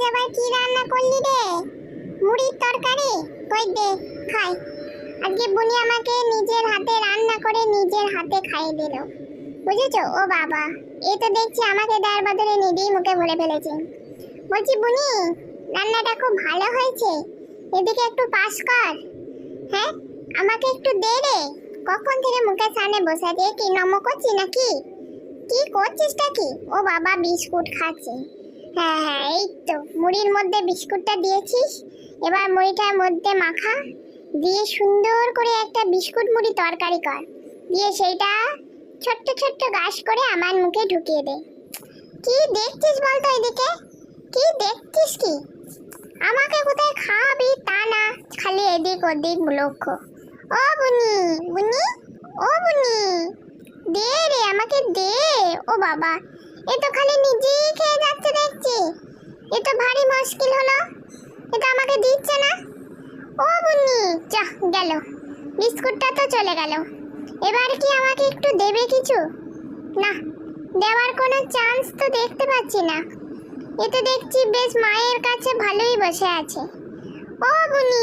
আজ আবার কি রান্না করলি রে? মুড়ির তরকারি? কই দে, খাই। আজকে বুনি আমাকে নিজের হাতে রান্না করে নিজের হাতে খাইয়ে দিল। বুঝেছ? ও বাবা। এ তো দেখছি আমাকে দেওয়ার বদলে নিজেই মুখে ভরে ফেলেছে। বলছি, বুনি, রান্নাটা খুব ভালো হয়েছে। এদিকে একটু পাস কর। হ্যাঁ? আমাকে একটু দে রে। কখন থেকে মুখের সামনে বসে আছে? কি, নম করছি নাকি? কি করছিসটা কি? ও বাবা, বিস্কুট খাচ্ছে। হ্যাঁ হ্যাঁ এই তো। মুড়ির মধ্যে বিস্কুটটা দিয়েছিস। এবার মুড়িটার মধ্যে মাখা। দিয়ে সুন্দর করে একটা বিস্কুট মুড়ি তরকারি কর। দিয়ে সেইটা ছোট্ট ছোট্ট গাছ করে আমার মুখে ঢুকিয়ে দে। কি দেখছিস বলতো এদিকে? কি দেখছিস কি? আমাকে কোথায় খাওয়াবি তা না। খালি এদিক ওদিক লক্ষ্য। ও বুনি বুনি, ও বুনি। দে রে, আমাকে দে। ও বাবা এ তো খালি নিজেই খেয়ে যাচ্ছে দেখছি। এ তো ভারী মুশকিল হলো। এটা আমাকে দিচ্ছে না। ও বুনি যা, গেল। বিস্কুটটা তো চলে গেল। এবার কি আমাকে একটু দেবে কিছু? না, দেওয়ার কোনো চান্স তো দেখতে পাচ্ছি না। এ তো দেখছি বেশ মায়ের কাছে ভালোই বসে আছে। ও বুনি